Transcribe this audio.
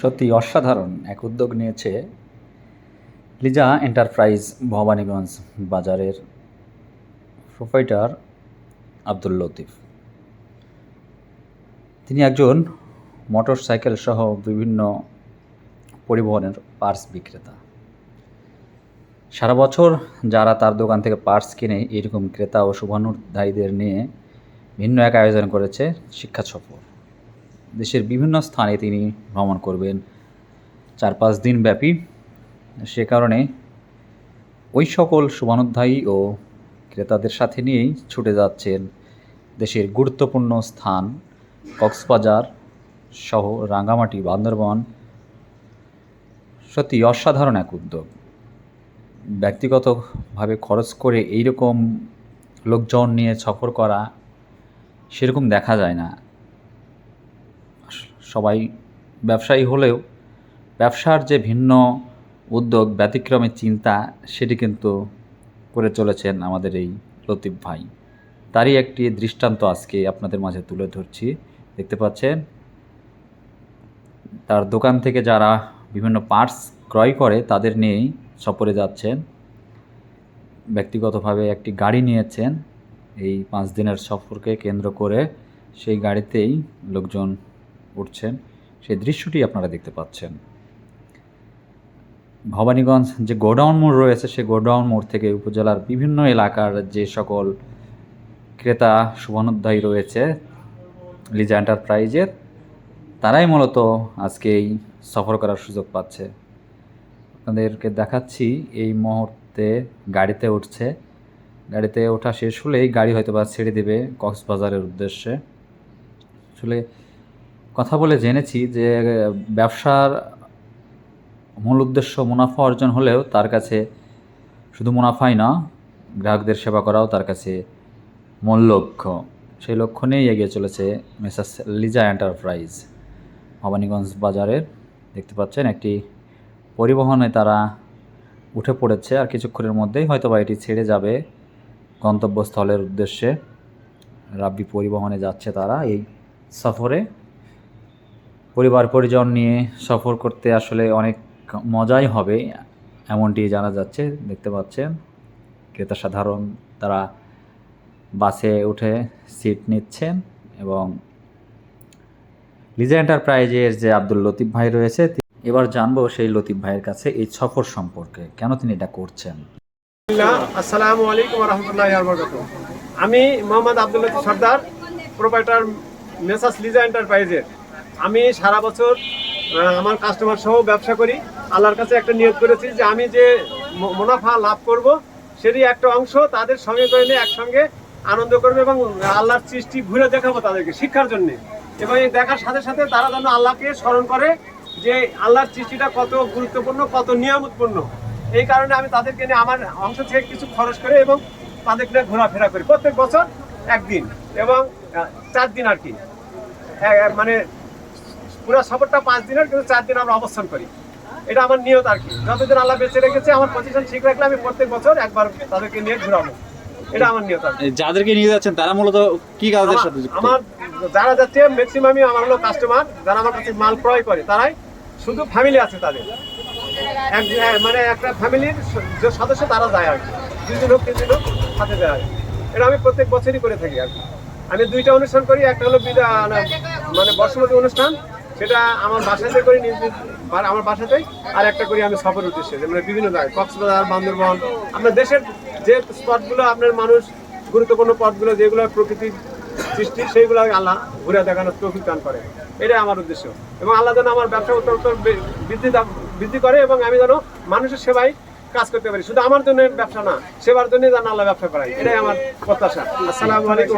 সত্যি অসাধারণ এক উদ্যোগ নিয়েছে লিজা এন্টারপ্রাইজ ভবানীগঞ্জ বাজারের প্রোফাইটার আব্দুল লতিফ। তিনি একজন মোটর সাইকেল সহ বিভিন্ন পরিবহনের পার্টস বিক্রেতা। সারা বছর যারা তার দোকান থেকে পার্টস কিনে এরকম ক্রেতা ও শুভানুধ্যায়ীদের নিয়ে ভিন্ন এক আয়োজন করেছে শিক্ষা সফর। দেশের বিভিন্ন স্থানে তিনি ভ্রমণ করবেন। চার পাঁচ দিন ব্যাপী। সে কারণে ওই সকল শুভানুধ্যায়ী ও ক্রেতাদের সাথে নিয়েই ছুটে যাচ্ছেন দেশের গুরুত্বপূর্ণ স্থান কক্সবাজার সহ রাঙ্গামাটি, বান্দরবন। সত্যি অসাধারণ এক উদ্যোগ। ব্যক্তিগতভাবে খরচ করে এইরকম লোকজন নিয়ে সফর করা সেরকম দেখা যায় না। সবাই ব্যবসায়ী হলেও ব্যবসার যে ভিন্ন উদ্যোগ ব্যতিক্রমী চিন্তা, সেটি কিন্তু করে চলেছেন আমাদের এই লতিফ ভাই। তারই একটি দৃষ্টান্ত আজকে আপনাদের মাঝে তুলে ধরছি। দেখতে পাচ্ছেন, তার দোকান থেকে যারা বিভিন্ন পার্টস ক্রয় করে, তাদের নিয়েই সফরে যাচ্ছেন। ব্যক্তিগতভাবে একটি গাড়ি নিয়েছেন। এই পাঁচ দিনের সফরকে কেন্দ্র করে সেই গাড়িতেই লোকজন উঠছেন সেই দৃশ্যটি আপনারা দেখতে পাচ্ছেন। ভবানীগঞ্জ যে গোডাউন মোড় রয়েছে, সেই গোডাউন মোড় থেকে উপজেলার বিভিন্ন এলাকার যে সকল ক্রেতা শুভানুধ্যায়ী রয়েছে, লিজা এন্টারপ্রাইজের, তারাই মূলত আজকে এই সফর করার সুযোগ পাচ্ছে। আপনাদেরকে দেখাচ্ছি, এই মুহূর্তে গাড়িতে উঠছে। গাড়িতে ওঠা শেষ হলেই গাড়ি হয়তো বা ছেড়ে দেবে কক্সবাজারের উদ্দেশ্যে। আসলে কথা বলে জেনেছি যে ব্যবসার মূল উদ্দেশ্য মুনাফা অর্জন হলেও তার কাছে শুধু মুনাফাই না, গ্রাহকদের সেবা করাও তার কাছে মূল লক্ষ্য। সেই লক্ষ্য নিয়েই এগিয়ে চলেছে মেসাস লিজা এন্টারপ্রাইজ। ভবানীগঞ্জ বাজারের, দেখতে পাচ্ছেন, একটি পরিবহনে তারা উঠে পড়েছে আর কিছুক্ষণের মধ্যেই হয়তো বা এটি ছেড়ে যাবে গন্তব্যস্থলের উদ্দেশ্যে। রাব্বি পরিবহনে যাচ্ছে তারা এই সফরে। পরিবার, পরিজন নিয়ে সফর করতে আসলে অনেক মজাই হবে, এমনটি জানা যাচ্ছে, দেখতে পাচ্ছেন। ক্রেতা সাধারণ তারা বাসে উঠে সিট নিচ্ছেন এবং লিজা এন্টারপ্রাইজের যে আব্দুল লতিফ ভাই রয়েছে এবার জানব সেই লতিফ ভাইয়ের কাছে এই সফর সম্পর্কে, কেন তিনি এটা করছেন? আসসালামু আলাইকুম রহমতুল্লাহ আমি মোহাম্মদ আব্দুল লতিফ সর্দার প্রোপাইটার মেসাস লিজা এন্টারপ্রাইজের আমি সারা বছর আমার কাস্টমার সহ ব্যবসা করি। আল্লাহর কাছে একটা নিয়োগ করেছি যে আমি যে মুনাফা লাভ করব সেটি একটা অংশ তাদের সঙ্গে করে নিয়ে একসঙ্গে আনন্দ করবে এবং আল্লাহর সৃষ্টি ঘুরে দেখাবো তাদেরকে শিক্ষার জন্য। এবং এই দেখার সাথে সাথে তারা যেন আল্লাহকে স্মরণ করে যে আল্লাহর সৃষ্টিটা কত গুরুত্বপূর্ণ, কত নিয়ামতপূর্ণ। এই কারণে আমি তাদেরকে নিয়ে আমার অংশ থেকে কিছু খরচ করে এবং তাদেরকে নিয়ে ঘোরাফেরা করি। প্রত্যেক বছর একদিন এবং চার দিন আর কি। মানে পুরো সফরটা পাঁচ দিনের কিন্তু চার দিন আমরা অবস্থান করি। এটা আমার নিয়ত আর কি। যতদিন আল্লাহ বেঁচে রেখেছে আমার পজিশন ঠিক রাখলে আমি প্রত্যেক বছর একবার তাদেরকে নিয়ে ঘুরাবো। এটা আমার নিয়ত যাদেরকে নিয়ে যাচ্ছেন তারা মূলত কি কাজের সাথে আমার যারা যাচ্ছে ম্যাক্সিমামই আমার হলো কাস্টমার যারা আমার কাছে মাল ক্রয় করে তারাই শুধু ফ্যামিলি আছে তাদের। এক মানে একটা ফ্যামিলির যে সদস্য তারা যায় আর কি। দুজন হোক তিনজন হোক সাথে যায় আর। এটা আমি প্রত্যেক বছরই করে থাকি আর কি। আমি দুইটা অনুষ্ঠান করি একটা হলো মানে বর্ষমতী অনুষ্ঠান সেটা আমার বাসাতে করি, নিজ আমার বাসাতেই আর একটা করি আমি সফর উদ্দেশ্যে মানে বিভিন্ন জায়গায়, কক্সবাজার, বান্দরবন, আপনার দেশের যে স্পটগুলো আপনার মানুষ, গুরুত্বপূর্ণ পথগুলো যেগুলো প্রকৃতির সৃষ্টি, সেইগুলো আল্লাহ ঘুরে দেখানোর তৌফিক দান করে। এটাই আমার উদ্দেশ্য। এবং আল্লাহ যেন আমার ব্যবসা উত্তর উত্তর বৃদ্ধি বৃদ্ধি করে, এবং আমি যেন মানুষের সেবায় কাজ করতে পারি। শুধু আমার জন্য ব্যবসা না, সেবার জন্য যেন আল্লাহ ব্যবসা করাই এটাই আমার প্রত্যাশা। আসসালামু আলাইকুম